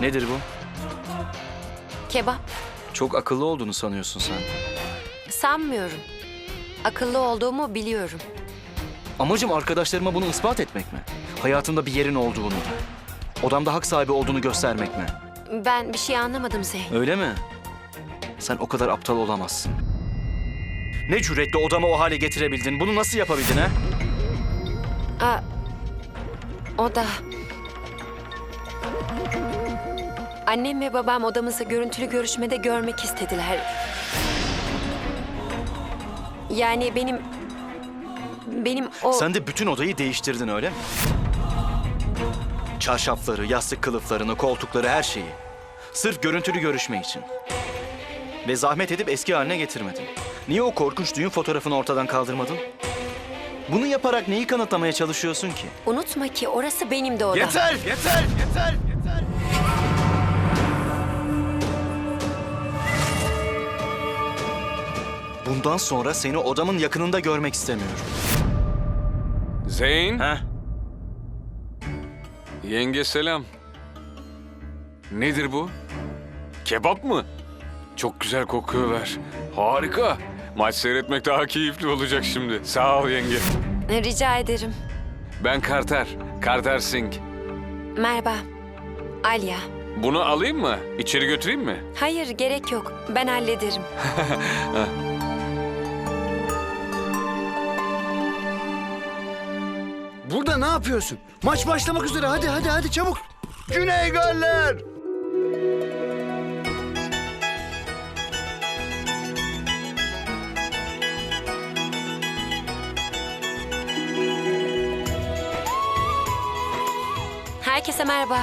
Nedir bu? Kebap. Çok akıllı olduğunu sanıyorsun sen. Sanmıyorum. Akıllı olduğumu biliyorum. Amacım arkadaşlarıma bunu ispat etmek mi? Hayatında bir yerin olduğunu. Odamda hak sahibi olduğunu göstermek mi? Ben bir şey anlamadım Zeyn. Öyle mi? Sen o kadar aptal olamazsın. Ne cüretle odamı o hale getirebildin? Bunu nasıl yapabildin ha? Aa, o da... Annem ve babam odamızı görüntülü görüşmede görmek istediler. Yani benim... Benim o... Sen de bütün odayı değiştirdin öyle mi? Çarşafları, yastık kılıflarını, koltukları, her şeyi. Sırf görüntülü görüşme için. Ve zahmet edip eski haline getirmedin. Niye o korkunç düğün fotoğrafını ortadan kaldırmadın? Bunu yaparak neyi kanıtlamaya çalışıyorsun ki? Unutma ki orası benim de odam. Yeter, yeter, yeter, Bundan sonra seni odamın yakınında görmek istemiyorum. Zeyn, Heh, yenge selam. Nedir bu? Kebap mı? Çok güzel kokuyorlar. Harika. Maç seyretmek daha keyifli olacak şimdi. Sağ ol yenge. Rica ederim. Ben Carter, Carter Singh. Merhaba. Alya. Bunu alayım mı? İçeri götüreyim mi? Hayır gerek yok. Ben hallederim. Burada ne yapıyorsun? Maç başlamak üzere. Hadi hadi hadi çabuk. Güney Galler. Herkese merhaba.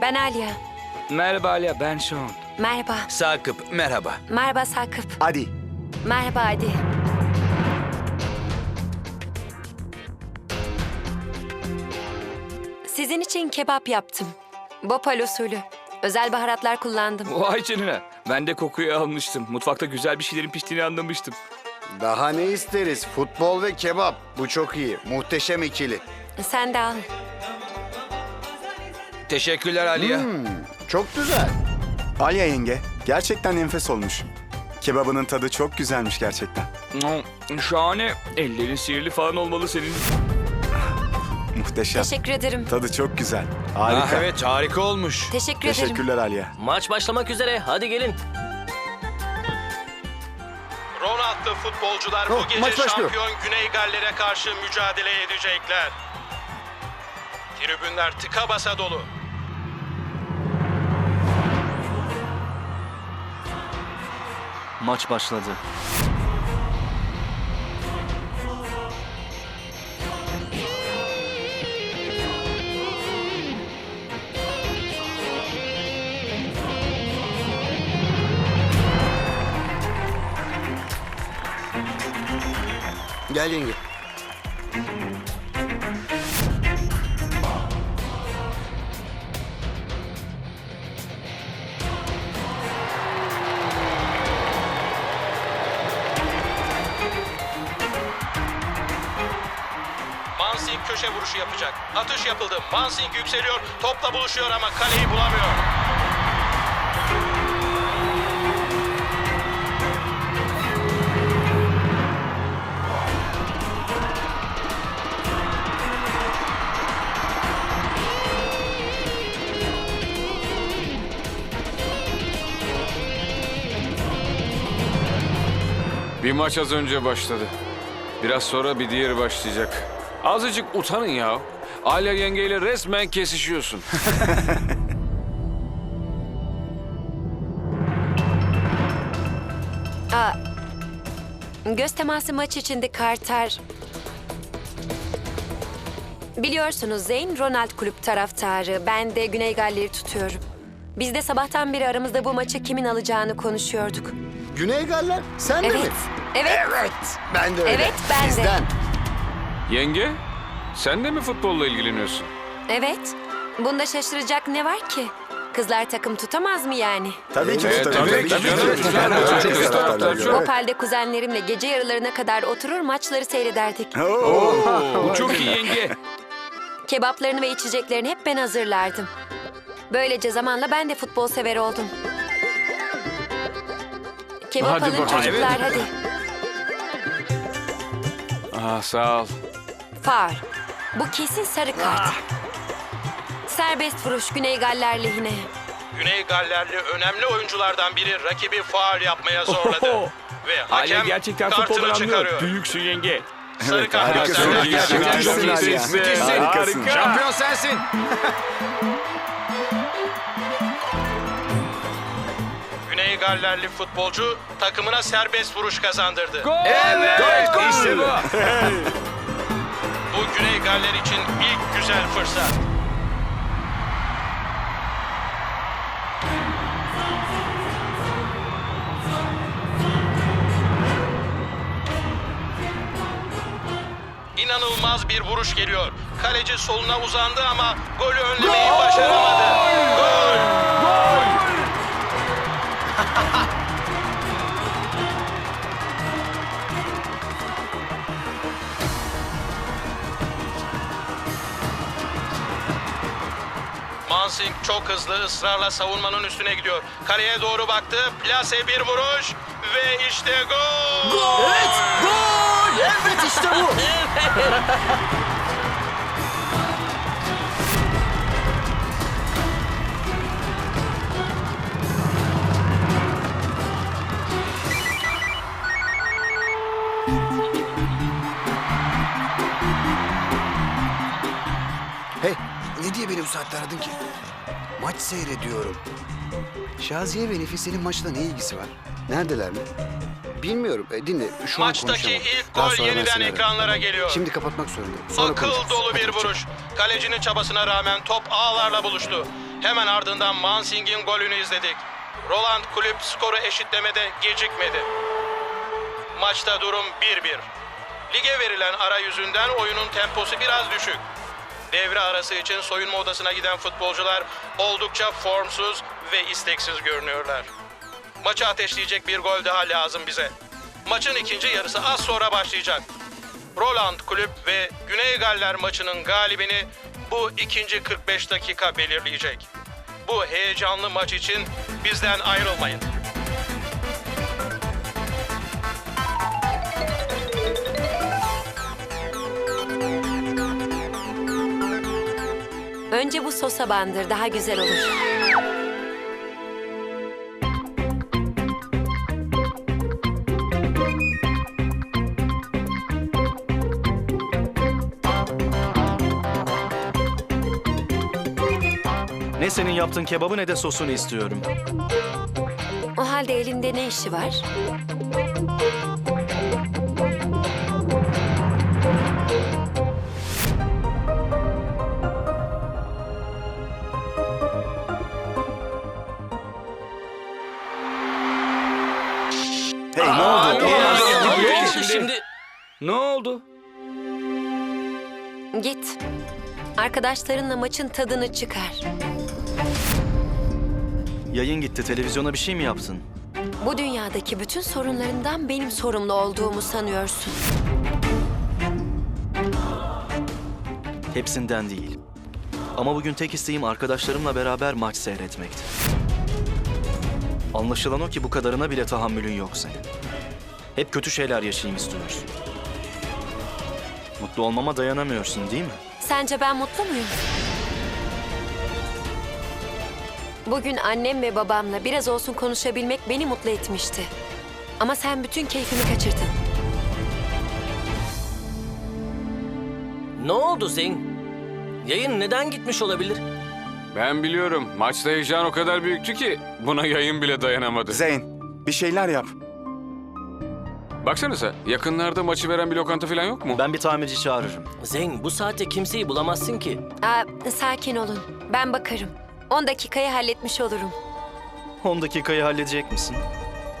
Ben Alya. Merhaba Alya, ben Sean. Merhaba. Sakıp, merhaba. Merhaba Sakıp. Hadi. Merhaba Adi. İçin kebap yaptım. Bopal usulü. Özel baharatlar kullandım. Vay canına. Ben de kokuyu almıştım. Mutfakta güzel bir şeylerin piştiğini anlamıştım. Daha ne isteriz? Futbol ve kebap. Bu çok iyi. Muhteşem ikili. Sen de al. Teşekkürler Aliya. Çok güzel. Alya yenge, gerçekten enfes olmuş. Kebabının tadı çok güzelmiş gerçekten. Hmm, Şahane. Ellerin sihirli falan olmalı senin. Muhteşem. Teşekkür ederim. Tadı çok güzel. Harika. Ah, evet harika olmuş. Teşekkür ederim. Teşekkürler Alya. Maç başlamak üzere. Hadi gelin. Ronaldo futbolcular Oh, bu gece maç başlıyor. şampiyon Güney Galler'e karşı mücadele edecekler. Tribünler tıka basa dolu. maç başladı. Gel yenge. Mansing köşe vuruşu yapacak. Atış yapıldı. Mansing yükseliyor. Topla buluşuyor ama kaleyi bulamıyor. Bir maç az önce başladı. Biraz sonra bir diğeri başlayacak. Azıcık utanın ya. Alya yengeyle resmen kesişiyorsun. Aa, göz teması maç içinde Carter... Biliyorsunuz Zeyn Ronald kulüp taraftarı. Ben de Güney Galler'i tutuyorum. Biz de sabahtan beri aramızda bu maçı kimin alacağını konuşuyorduk. Güney Galler. Sen de mi? Evet, evet, Evet. Ben de öyle. Evet, ben de. Bizden. Yenge, sen de mi futbolla ilgileniyorsun? evet. Bunda şaşıracak ne var ki? Kızlar takım tutamaz mı yani? Tabii ki Evet, tabii güzel. taraftarlar Çok. göre. Bopal'de kuzenlerimle gece yarılarına kadar oturur maçları seyrederdik. Oo. Bu çok iyi yenge. Kebaplarını ve içeceklerini hep ben hazırlardım. Böylece zamanla ben de futbol sever oldum. Kebap Hadi alın bakalım. çocuklar hadi. Ah sağ ol. Faul. Bu kesin sarı kart. Serbest vuruş Güney Galler lehine. Güney Gallerli önemli oyunculardan biri rakibi faal yapmaya zorladı. Ve Alya hakem gerçekten kartını futboldan anlıyor. çıkarıyor. Büyüksün yenge. Sarı kart harikasın. gösterdi. Gerçekten Çok müthişsin iyisin. Alya. Harikasın. Harika. sensin. Güney Gallerli futbolcu takımına serbest vuruş kazandırdı. Evet, işte bu. Bu Güney Galler için ilk güzel fırsat. İnanılmaz bir vuruş geliyor. Kaleci soluna uzandı ama golü önlemeyi başaramadı. Gol! Mansing çok hızlı ısrarla savunmanın üstüne gidiyor. Kaleye doğru baktı. Plase bir vuruş ve işte gol! Evet, gol! Evet işte bu. Hey, ne diye beni bu saatte aradın ki? Maç seyrediyorum. Şaziye ve Nefise'nin maçla ne ilgisi var? Neredeler mi? Bilmiyorum. E, dinle. Şu an Maçtaki konuşamam. ilk Daha gol sonra ben yeniden seni ararım. ekranlara geliyor. Şimdi kapatmak zorundayım. Sonra Akıl konuşuruz. dolu bir hoşça kal. vuruş. Kalecinin çabasına rağmen top ağlarla buluştu. Hemen ardından Mansing'in golünü izledik. Roland kulüp skoru eşitlemede gecikmedi. Maçta durum 1-1. Lige verilen ara yüzünden oyunun temposu biraz düşük. Devre arası için soyunma odasına giden futbolcular oldukça formsuz ve isteksiz görünüyorlar. Maçı ateşleyecek bir gol daha lazım bize. Maçın ikinci yarısı az sonra başlayacak. Roland Kulüp ve Güney Galler maçının galibini bu ikinci 45 dakika belirleyecek. Bu heyecanlı maç için bizden ayrılmayın. Önce bu sosa bandır daha güzel olur. Ne senin yaptığın kebabı ne de sosunu istiyorum. O halde elinde ne işi var? Ne oldu? Git. Arkadaşlarınla maçın tadını çıkar. Yayın gitti. Televizyona bir şey mi yaptın? Bu dünyadaki bütün sorunlarından benim sorumlu olduğumu sanıyorsun. Hepsinden değil. Ama bugün tek isteğim arkadaşlarımla beraber maç seyretmekti. Anlaşılan o ki bu kadarına bile tahammülün yok senin. Hep kötü şeyler yaşayayım istiyorsun. Mutlu olmama dayanamıyorsun değil mi? Sence ben mutlu muyum? Bugün annem ve babamla biraz olsun konuşabilmek beni mutlu etmişti. Ama sen bütün keyfimi kaçırdın. ne oldu Zeyn? Yayın neden gitmiş olabilir? Ben biliyorum. Maçta heyecan o kadar büyüktü ki buna yayın bile dayanamadı. Zeyn, bir şeyler yap. Baksanıza yakınlarda maçı veren bir lokanta falan yok mu? Ben bir tamirci çağırırım. Zeyn bu saatte kimseyi bulamazsın ki. Aa, sakin olun. Ben bakarım. 10 dakikayı halletmiş olurum. 10 dakikayı halledecek misin?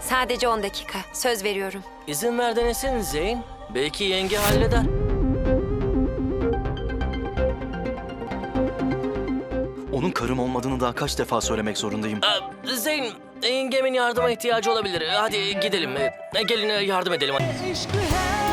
Sadece 10 dakika. Söz veriyorum. İzin ver denesin Zeyn. Belki yenge halleder. Onun karım olmadığını daha kaç defa söylemek zorundayım. Aa, Zeyn, Engemin yardıma ihtiyacı olabilir. Hadi gidelim. Gelin yardım edelim. Eşkı